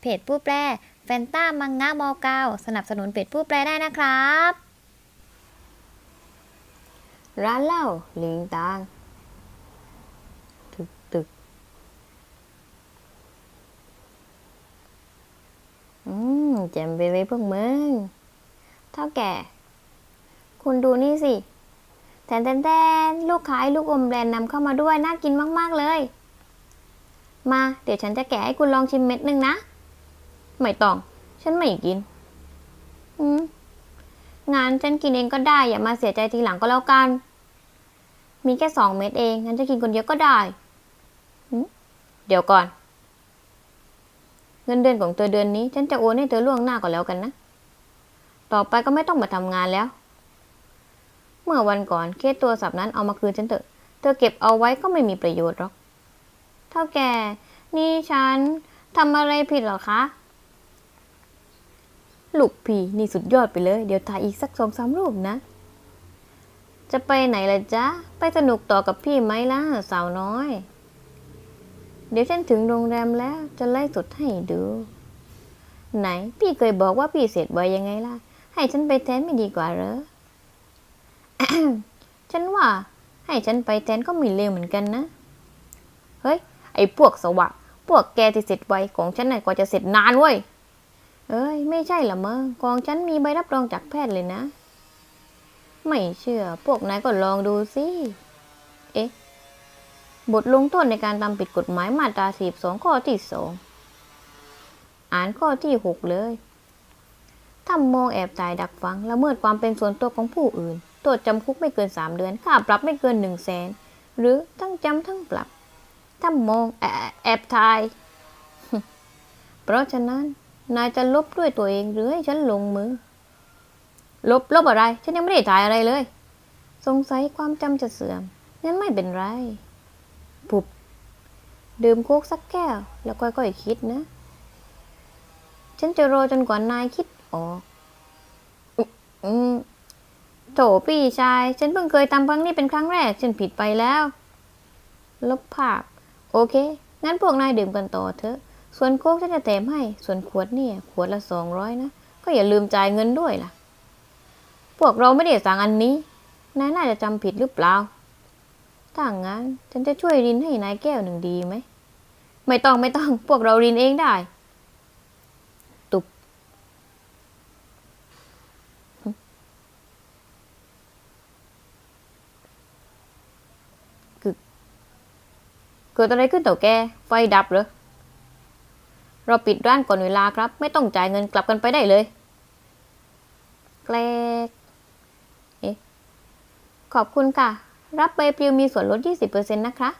เพจผู้แปลแฟนต้ามังงะมอเกาสนับสนุนเพจผู้แปลได้นะครับ ร้านเหล้าลิงตางตึกตึกอืมแจมไปไว้พวกมึงเท่าแก่ คุณดูนี่สิแทนแทนแทนลูกขายลูกอมแบรนด์นำเข้ามาด้วย น่ากินมาก ๆ เลย มา เดี๋ยวฉันจะแกะให้คุณลองชิมเม็ดหนึ่งนะ ไม่ต้อง ฉันไม่กิน อืมงานฉันกินเองก็ได้ อย่ามาเสียใจทีหลังก็แล้วกัน มีแค่สองเม็ดเอง งั้นจะกินคนเดียวก็ได้ เดี๋ยวก่อน เงินเดือนของเธอเดือนนี้ ฉันจะโอนให้เธอล่วงหน้าก่อนแล้วกันนะ ต่อไปก็ไม่ต้องมาทำงานแล้ว เมื่อวันก่อนเคสตัวสับนั้นเอามาคืนฉันเถอะ เธอเก็บเอาไว้ก็ไม่มีประโยชน์หรอก เท่าแก่ นี่ฉันทำอะไรผิดหรอคะ ลูกพี่นี่สุดยอดไปเลย เดี๋ยวถ่ายอีกสักสองสามรูปนะ จะไปไหนล่ะจ๊ะ ไปสนุกต่อกับพี่ไหมล่ะ สาวน้อย เดี๋ยวฉันถึงโรงแรมแล้วจะไล่สุดให้ดู ไหน พี่เคยบอกว่าพี่เสร็จไวยังไงล่ะ ให้ฉันไปแทนไม่ดีกว่าเหรอฉันว่า ให้ฉันไปแทนก็มีเลวเหมือนกันนะ เฮ้ย ไอ้พวกสวะ พวกแกที่เสร็จไวของฉันน่ะกว่าจะเสร็จนานเว้ย เอ้ย ไม่ใช่ละเมอกองฉันมีใบรับรองจากแพทย์เลยนะ ไม่เชื่อ พวกนายก็ลองดูสิ เอ๊ะ บทลงโทษในการทำผิดกฎหมายมาตราสีบสองข้อที่สอง อ่านข้อที่หกเลยทำมองแอบถ่ายดักฟังละเมิดความเป็นส่วนตัวของผู้อื่น โทษจำคุกไม่เกินสามเดือน ค่าปรับไม่เกินหนึ่งแสน หรือทั้งจำทั้งปรับทำมองแอบแอบถ่าย เพราะฉะนั้น นายจะลบด้วยตัวเองหรือให้ฉันลงมือ ลบลบอะไร ฉันยังไม่ได้ถ่ายอะไรเลย สงสัยความจำจะเสื่อมงั้นไม่เป็นไร ปุบ ดื่มโค้กสักแก้ว แล้วค่อยๆคิดนะ ฉันจะรอจนกว่านายคิดออกอืมอืมโถพี่ชาย ฉันเพิ่งเคยทำครั้งนี้เป็นครั้งแรก ฉันผิดไปแล้ว ลบภาพ โอเค งั้นพวกนายดื่มกันต่อเถอะ ส่วนโค้กฉันจะแถมให้ ส่วนขวดเนี่ย ขวดละสองร้อยนะ ก็อย่าลืมจ่ายเงินด้วยล่ะ พวกเราไม่ได้สั่งอันนี้ นายน่าจะจำผิดหรือเปล่า ถ้างั้นฉันจะช่วยรินให้นายแก้วหนึ่งดีไหม ไม่ต้องไม่ต้อง พวกเรารินเองได้ ตุบ เกิดอะไรขึ้นต่าแก ไฟดับเหรอ เราปิดร้านก่อนเวลาครับ ไม่ต้องจ่ายเงินกลับกันไปได้เลยแกลกเอ๊ะขอบคุณค่ะ รับใบปลิวมีส่วนลด 20%นะคะ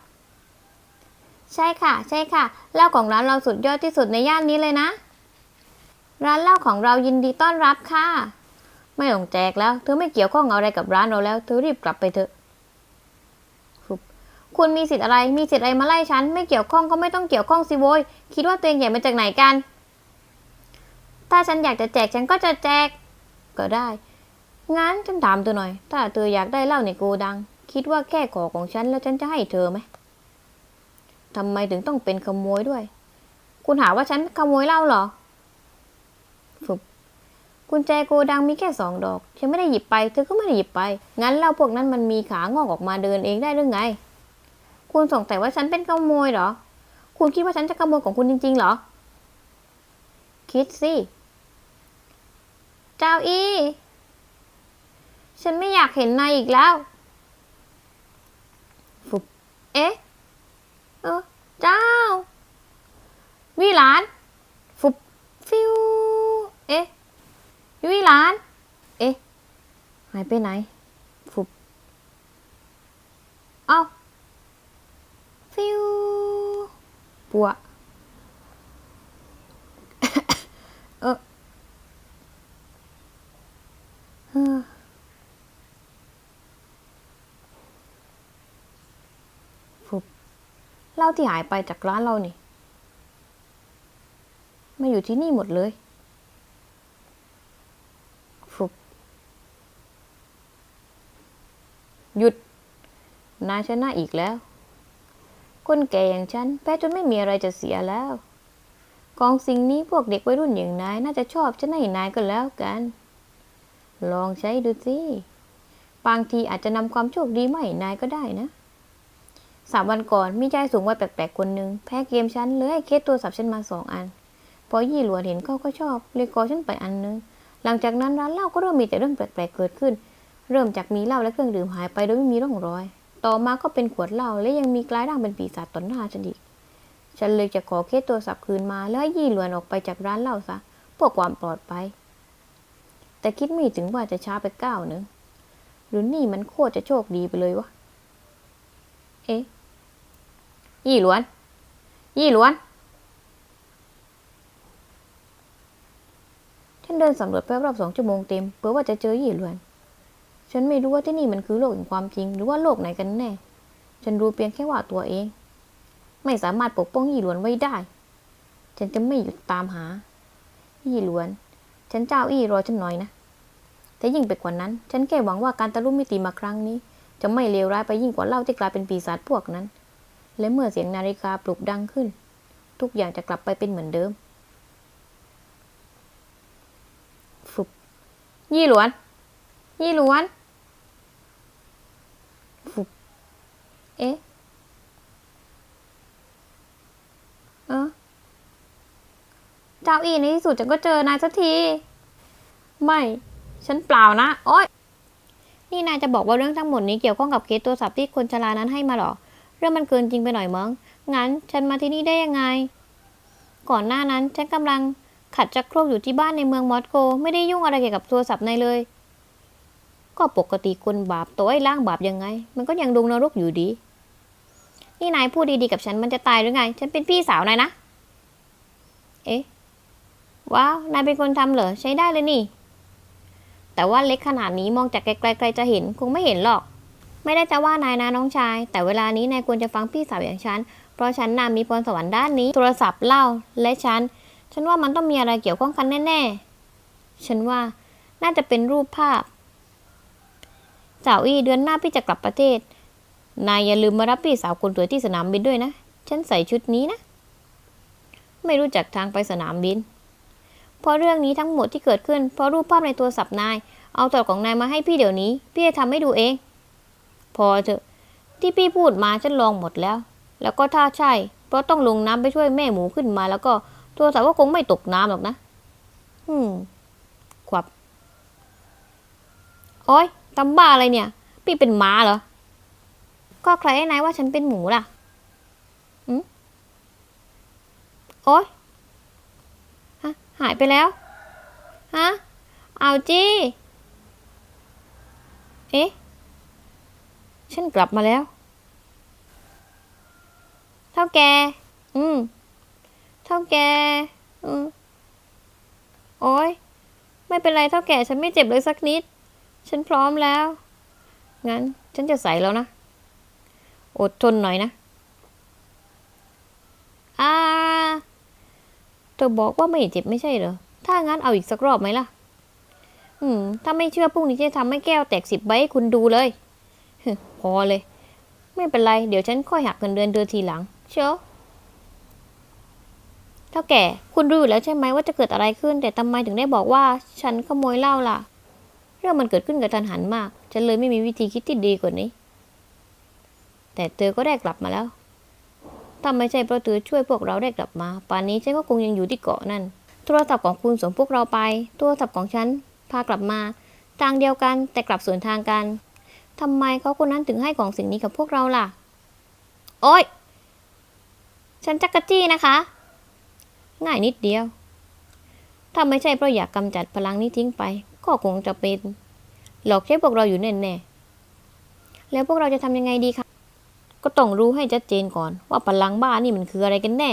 ใช่ค่ะ ใช่ค่ะเหล้าของร้านเราสุดยอดที่สุดในย่านนี้เลยนะ ร้านเหล้าของเรายินดีต้อนรับค่ะ ไม่ต้องแจกแล้ว เธอไม่เกี่ยวข้องอะไรกับร้านเราแล้ว เธอรีบกลับไปเถอะ คุณมีสิทธิ์อะไร มีสิทธิ์อะไรมาไล่ฉัน ไม่เกี่ยวข้องก็ไม่ต้องเกี่ยวข้องสิโวยคิดว่าตัวเองใหญ่มาจากไหนกัน ถ้าฉันอยากจะแจกฉันก็จะแจก ก็ได้ งั้นฉันถามเธอหน่อย ถ้าเธออยากได้เหล้าในโกดัง คิดว่าแค่ขอของฉันแล้วฉันจะให้เธอไหมทำไมถึงต้องเป็นขโมยด้วย คุณหาว่าฉันขโมยเหล้าเหรอฝึกกุญแจโกดังมีแค่สองดอก ฉันไม่ได้หยิบไป เธอก็ไม่ได้หยิบไป งั้นเหล้าพวกนั้นมันมีขางอกออกมาเดินเองได้หรือไง คุณสงสัยว่าฉันเป็นขโมยเหรอ คุณคิดว่าฉันจะขโมยของคุณจริงๆเหรอ คิดสิ เจ้าอี้ ฉันไม่อยากเห็นนายอีกแล้ว ฟุบ เอ๊ะ เออ เจ้า วิหลาน ฟุบ ฟิว เอ๊ะ วิหลาน เอ๊ะ หายไปไหน ฟุบ เอ้า ฟิวปัวเออเฮ้อเหล้าที่หายไปจากร้านเรานี่มาอยู่ที่นี่หมดเลยฟุบหยุดนายชนะอีกแล้ว คนแก่อย่างฉันแพ้จนไม่มีอะไรจะเสียแล้ว กองสิ่งนี้พวกเด็กวัยรุ่นอย่างนายน่าจะชอบฉันให้นายก็แล้วกัน ลองใช้ดูสิบางทีอาจจะนำความโชคดีมาให้นายก็ได้นะสามวันก่อนมีชายสูงวัยแปลกๆคนหนึ่งแพ้เกมฉันเลยให้เคสตัวสับฉันมาสองอัน พอยี่หลวนเห็นเขาก็ชอบเลยขอฉันไปอันนึง หลังจากนั้นร้านเหล้าก็เริ่มมีแต่เรื่องแปลกๆเกิดขึ้น เริ่มจากมีเหล้าและเครื่องดื่มหายไปโดยไม่มีร่องรอย ต่อมาก็เป็นขวดเหล้าและยังมีกลายร่างเป็นปีศาจต่อหน้าฉันอีก ฉันเลยจะขอเคสตัวสับคืนมา แล้วให้ยี่หลวนออกไปจากร้านเหล้าซะเพื่อความปลอดภัย แต่คิดไม่ถึงว่าจะช้าไปก้าวหนึงหรือนี่มันโคตรจะโชคดีไปเลยวะ เอ๊ะ ยี่หลวน ยี่หลวนฉันเดินสำรวจไปรอบสองชั่วโมงเต็มเพื่อว่าจะเจอยี่หลวน ฉันไม่รู้ว่าที่นี่มันคือโลกแห่งความจริง หรือว่าโลกไหนกันแน่ ฉันรู้เพียงแค่ว่าตัวเอง ไม่สามารถปกป้องยี่หลวนไว้ได้ ฉันจะไม่หยุดตามหา ยี่หลวน ฉันเจ้าอี้รอฉันหน่อยนะ แต่ยิ่งไปกว่านั้น ฉันแค่หวังว่าการตะลุ่มมิติมาครั้งนี้ จะไม่เลวร้ายไปยิ่งกว่าเล่าที่กลายเป็นปีศาจพวกนั้น และเมื่อเสียงนาฬิกาปลุกดังขึ้น ทุกอย่างจะกลับไปเป็นเหมือนเดิมฟุบยี่หลวน ยี่หลวน ฟุบ เอ๊ะ เออเจ้าอีในที่สุดฉันก็เจอนายสักที ไม่ ฉันเปล่านะ โอ๊ย นี่นายจะบอกว่าเรื่องทั้งหมดนี้เกี่ยวข้องกับเคสตัวสับที่คนชรานั้นให้มาหรอ เรื่องมันเกินจริงไปหน่อยมั้ง งั้นฉันมาที่นี่ได้ยังไง ก่อนหน้านั้นฉันกำลังขัดจักรโครกอยู่ที่บ้านในเมืองมอสโก ไม่ได้ยุ่งอะไรเกี่ยวกับโทรศัพท์นายเลย ก็ปกติคนบาปตัวไอ้ล่างบาปยังไง มันก็ยังดงนรกอยู่ดี นี่นายพูดดีๆกับฉันมันจะตายหรือไง ฉันเป็นพี่สาวนายนะ เอ๊ะ ว้าว นายเป็นคนทำเหรอ ใช้ได้เลยนี่ แต่ว่าเล็กขนาดนี้มองจากไกลๆใครจะเห็นคงไม่เห็นหรอก ไม่ได้จะว่านายนะน้องชาย แต่เวลานี้นายควรจะฟังพี่สาวอย่างฉัน เพราะฉันนามีพรสวรรค์ด้านนี้ โทรศัพท์เล่า และฉัน ฉันว่ามันต้องมีอะไรเกี่ยวข้องกันแน่ๆ ฉันว่าน่าจะเป็นรูปภาพเจ้าอี้เดือนหน้าพี่จะกลับประเทศ นายอย่าลืมมารับพี่สาวคนสวยที่สนามบินด้วยนะ ฉันใส่ชุดนี้นะ ไม่รู้จักทางไปสนามบิน เพราะเรื่องนี้ทั้งหมดที่เกิดขึ้น เพราะรูปภาพในโทรศัพท์นาย เอาตัวของนายมาให้พี่เดี๋ยวนี้ พี่จะทำให้ดูเอง พอเถอะ ที่พี่พูดมาฉันลองหมดแล้ว แล้วก็ถ้าใช่ เพราะต้องลงน้ำไปช่วยแม่หมูขึ้นมา แล้วก็โทรศัพท์ก็คงไม่ตกน้ำหรอกนะ อืมขวับโอ๊ยทำบ้าอะไรเนี่ย พี่เป็นหมาเหรอ ก็ใครให้นายว่าฉันเป็นหมูล่ะอืมโอ๊ยฮะหายไปแล้ว ฮะ เอาจี้ เอ๊ะ ฉันกลับมาแล้ว เท่าแก อืม เท่าแก อืม โอ๊ย ไม่เป็นไรเท่าแก่ฉันไม่เจ็บเลยสักนิด ฉันพร้อมแล้ว งั้น ฉันจะใส่แล้วนะ อดทนหน่อยนะอ่าเธอบอกว่าไม่เจ็บไม่ใช่เหรอ ถ้างั้นเอาอีกสักรอบไหมล่ะ อืม ถ้าไม่เชื่อพรุ่งนี้จะทำให้แก้วแตกสิบใบให้คุณดูเลยพอเลย ไม่เป็นไร เดี๋ยวฉันค่อยหักเงินเดือนเดือนทีหลัง เชียวเท่าแก่ คุณรู้อยู่แล้วใช่ไหมว่าจะเกิดอะไรขึ้น แต่ทำไมถึงได้บอกว่า ฉันขโมยเหล้าล่ะ เรื่องมันเกิดขึ้นกับทันหันมาก ฉันเลยไม่มีวิธีคิดที่ดีกว่านี้ แต่เธอก็ได้กลับมาแล้ว ถ้าไม่ใช่เพราะเธอช่วยพวกเราได้กลับมา ป่านนี้ฉันก็คงยังอยู่ที่เกาะนั่น โทรศัพท์ของคุณส่งพวกเราไป โทรศัพท์ของฉันพากลับมา ทางเดียวกันแต่กลับสวนทางกันทำไมเขาคนนั้นถึงให้ของสิ่งนี้กับพวกเราล่ะ โอ๊ย ฉันจักกะจี้นะคะ ง่ายนิดเดียว ถ้าไม่ใช่เพราะอยากกำจัดพลังนี้ทิ้งไป ก็คงจะเป็น หลอกใช้พวกเราอยู่แน่ๆแล้วพวกเราจะทำยังไงดีคะ ก็ต้องรู้ให้ชัดเจนก่อน ว่าพลังบ้านี่มันคืออะไรกันแน่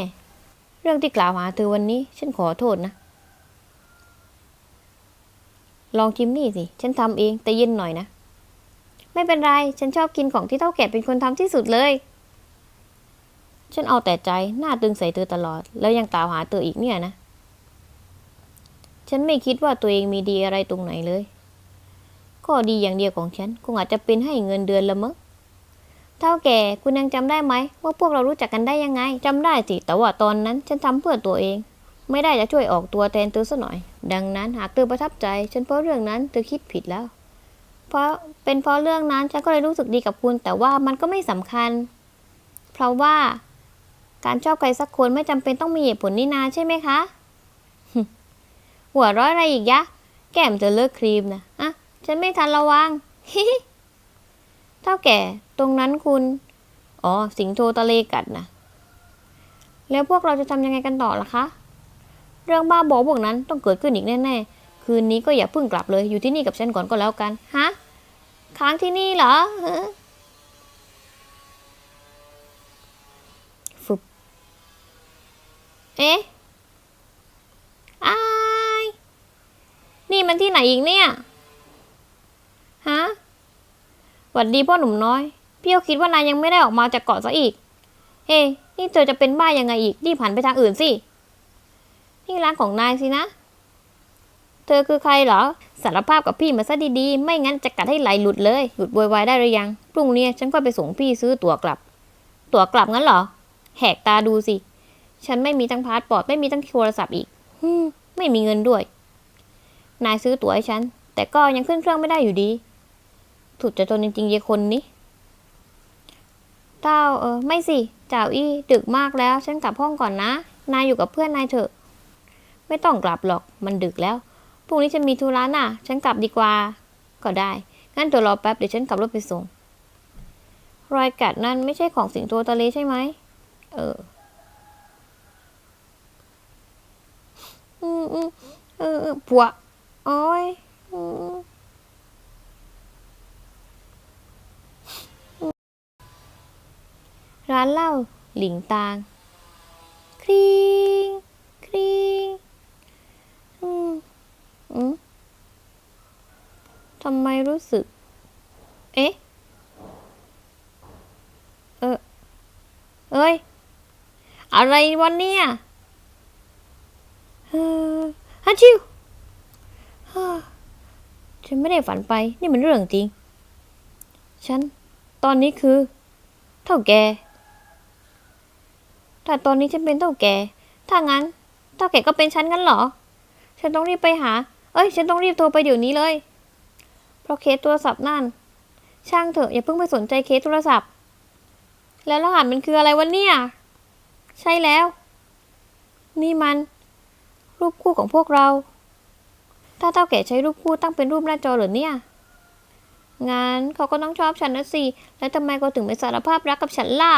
เรื่องที่กล่าวหาเธอวันนี้ ฉันขอโทษนะ ลองชิมนี่สิ ฉันทำเองแต่เย็นหน่อยนะ ไม่เป็นไร ฉันชอบกินของที่เท่าแก่เป็นคนทำที่สุดเลย ฉันเอาแต่ใจหน้าตึงใส่เธอตลอด แล้วยังตามหาเธออีกเนี่ยนะ ฉันไม่คิดว่าตัวเองมีดีอะไรตรงไหนเลยข้อดีอย่างเดียวของฉันคงอาจจะเป็นให้เงินเดือนละมั้ง เท่าแก่คุณยังจำได้ไหมว่าพวกเรารู้จักกันได้ยังไงจำได้สิแต่ว่าตอนนั้นฉันทำเพื่อตัวเอง ไม่ได้จะช่วยออกตัวแทนเธอซะหน่อย ดังนั้นหากเธอประทับใจ ฉันเพราะเรื่องนั้นเธอคิดผิดแล้ว เพราะเป็นเพราะเรื่องนั้นฉันก็เลยรู้สึกดีกับคุณ แต่ว่ามันก็ไม่สำคัญ เพราะว่า การชอบใครสักคนไม่จำเป็นต้องมีเหตุผลนี่นาใช่ไหมคะ หัวร้อยอะไรอีกยะ แก้มจะเลิกครีมนะอะฉันไม่ทันระวัง ท่าแก่ตรงนั้นคุณ อ๋อ สิงโตทะเลกัดนะ แล้วพวกเราจะทำยังไงกันต่อล่ะคะ เรื่องบ้าบอพวกนั้นต้องเกิดขึ้นอีกแน่ๆ คืนนี้ก็อย่าเพิ่งกลับเลย อยู่ที่นี่กับฉันก่อนก็แล้วกัน ฮะ ค้างที่นี่เหรอฟึบเอ๊ะอายนี่มันที่ไหนอีกเนี่ย ฮะห วัดดีพ่อหนุ่มน้อย พี่ก็คิดว่านายยังไม่ได้ออกมาจากเกาะซะอีก เฮ้นี่เธอจะเป็นบ้ายังไงอีก รีบหันไปทางอื่นสิ นี่ร้านของนายสินะ เธอคือใครเหรอ สารภาพกับพี่มาซะดีๆ ไม่งั้นจะกัดให้ไหลหลุดเลยหยุดโวยวายได้หรือยัง พรุ่งนี้ฉันก็ไปส่งพี่ซื้อตั๋วกลับ ตั๋วกลับงั้นเหรอ แหกตาดูสิ ฉันไม่มีทั้งพาสปอร์ต ไม่มีทั้งโทรศัพท์อีกฮึไม่มีเงินด้วย นายซื้อตั๋วให้ฉัน แต่ก็ยังขึ้นเครื่องไม่ได้อยู่ดี ถูกจะจนจริงๆเยายคนนี้เต้าเออ ไม่สิจ่าวอี้ดึกมากแล้ว ฉันกลับห้องก่อนนะ นายอยู่กับเพื่อนนายเถอะ ไม่ต้องกลับหรอกมันดึกแล้วพรุ่งนี้ฉันมีธุระน่ะ ฉันกลับดีกว่า ก็ได้ งั้นเธอรอแป๊บเดี๋ยวฉันขับรถไปส่ง รอยกัดนั่นไม่ใช่ของสิงโตทะเลใช่ไหม เออ อืมอืมเออเออผัวโอ้ยอืม ร้านเหล้าหลิงตาง ครีงครีงอืมอืมทำไมรู้สึก เอ๊ะ เออเอ้ย อะไรวะเนี่ยเออฮัชิวฉันไม่ได้ฝันไป นี่มันเรื่องจริง ฉัน ตอนนี้คือ เท่าแก แต่ตอนนี้ฉันเป็นเท่าแก่ ถ้างั้นเท่าแก่ก็เป็นฉันงั้นเหรอ ฉันต้องรีบไปหา เอ้ย ฉันต้องรีบโทรไปเดี๋ยวนี้เลย เพราะเคสโทรศัพท์นั่น ช่างเถอะอย่าเพิ่งไปสนใจเคสโทรศัพท์ แล้วรหัสมันคืออะไรวะเนี่ย ใช่แล้ว นี่มัน รูปคู่ของพวกเรา ถ้าเท่าแก่ใช้รูปคู่ตั้งเป็นรูปหน้าจอหรือเนี่ย งั้นเขาก็ต้องชอบฉันนะสิ แล้วทำไมเขาถึงไม่สารภาพรักกับฉันล่ะ